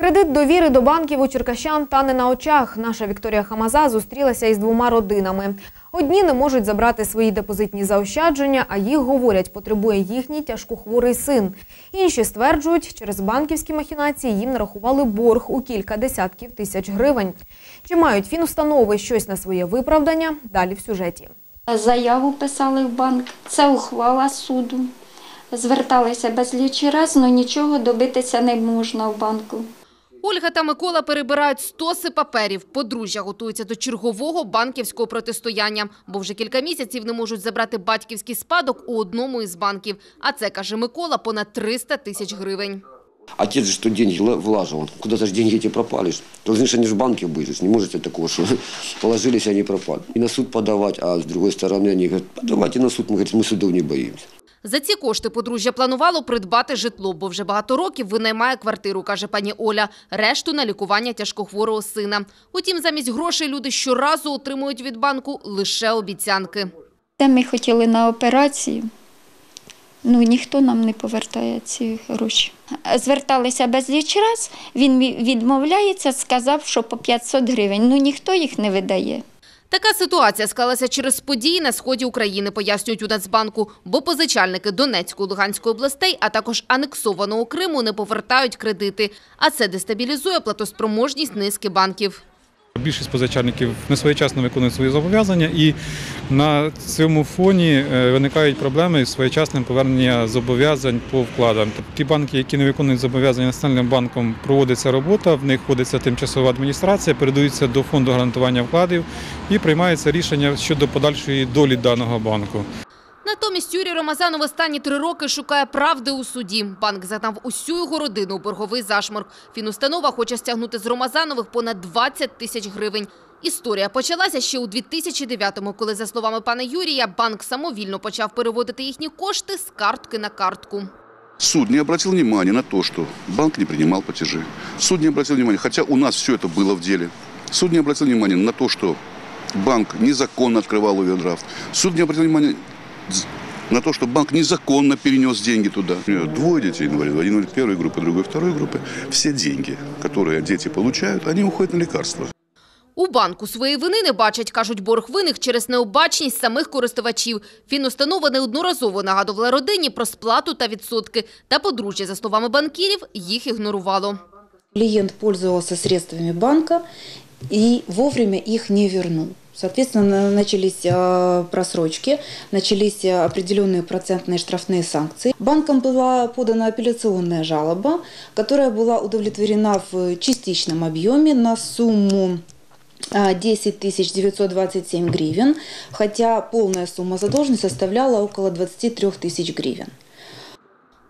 Кредит довіри до банків у черкащан тане на очах. Наша Вікторія Хамаза зустрілася із двома родинами. Одні не можуть забрати свої депозитні заощадження, а їх говорять, потребує їхній тяжкохворий син. Інші стверджують, через банківські махінації їм нарахували борг у кілька десятків тисяч гривень. Чи мають фінустанови щось на своє виправдання? Далі в сюжеті. Заяву писали в банк, це ухвала суду. Зверталися безліч раз, але нічого добитися не можна в банку. Ольга та Микола перебирають стоси паперів. Подружжя готується до чергового банківського протистояння, бо вже кілька місяців не можуть забрати батьківський спадок у одному із банків. А це, каже Микола, понад 300 тисяч гривень. Отец же что деньги ла- влаживал. Куда-то же деньги эти пропали. ж. Должны же они же в банке быть. же. Не можете такого, что положились, и они пропали. И на суд подавать, а с другой стороны они говорят, подавайте на суд. Мы, говорит, мы судов не боимся. За ці кошти подружжя планувало придбати житло, бо вже багато років винаймає квартиру, каже пані Оля. Решту на лікування тяжкохворого сина. Утім, замість грошей люди щоразу отримують від банку лише обіцянки. Те ми хотіли на операцію. Ну, ніхто нам не повертає ці гроші. Зверталися безліч раз, він відмовляється, сказав, що по 500 гривень. Ну, ніхто їх не видає. Така ситуація склалася через події на сході України, пояснюють у Нацбанку, бо позичальники Донецької, Луганської областей, а також анексованого Криму не повертають кредити. А це дестабілізує платоспроможність низки банків. Більшість позичальників не своєчасно виконують свої зобов'язання, і на цьому фоні е, виникають проблеми з своєчасним поверненням зобов'язань по вкладам. Ті банки, які не виконують зобов'язання національним банком, проводиться робота, в них вводиться тимчасова адміністрація, передаються до фонду гарантування вкладів і приймається рішення щодо подальшої долі даного банку. Натомість Юрій Ромазанов останні три роки шукає правди у суді. Банк загнав усю його родину у борговий зашморг. Фінустанова хоче стягнути з Ромазанових понад 20 тисяч гривень. Історія почалася ще у 2009-му, коли, за словами пана Юрія, банк самовільно почав переводити їхні кошти з картки на картку. Суд не обратил внимания на то, что банк не принимал платежи. Суд не обратил внимания, хотя у нас все это было в деле. Суд не обратил внимания на то, что банк незаконно открывал овердрафт. Суд не обратил внимания на то, что банк незаконно перенес деньги туда. У меня двое детей инвалидов. Один инвалид первой группы, другой второй группы. Все деньги, которые дети получают, они уходят на лекарства. У банку своєї вини не бачать, кажуть, борг винних через необачність самих користувачів. Фінустанова неодноразово нагадувала родині про сплату та відсотки. Та подружжя, за словами банкірів, їх ігнорувало. Клиент пользовался средствами банка и вовремя их не вернул. Соответственно, на- начались э, просрочки, начались э, определенные процентные штрафные санкции. Банком была подана апелляционная жалоба, которая была удовлетворена в частичном объеме на сумму а, 10 927 гривен, хотя полная сумма задолженности составляла около 23 тысяч гривен.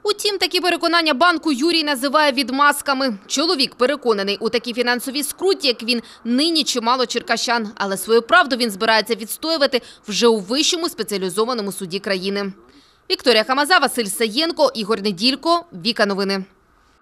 Утім, такі переконання банку Юрій називає відмазками. Чоловік переконаний у такій фінансовій скруті, як він, нині чимало черкащан. Але свою правду він збирається відстоювати вже у вищому спеціалізованому суді країни. Вікторія Хамаза, Василь Саєнко, Ігор Неділько, Віка Новини.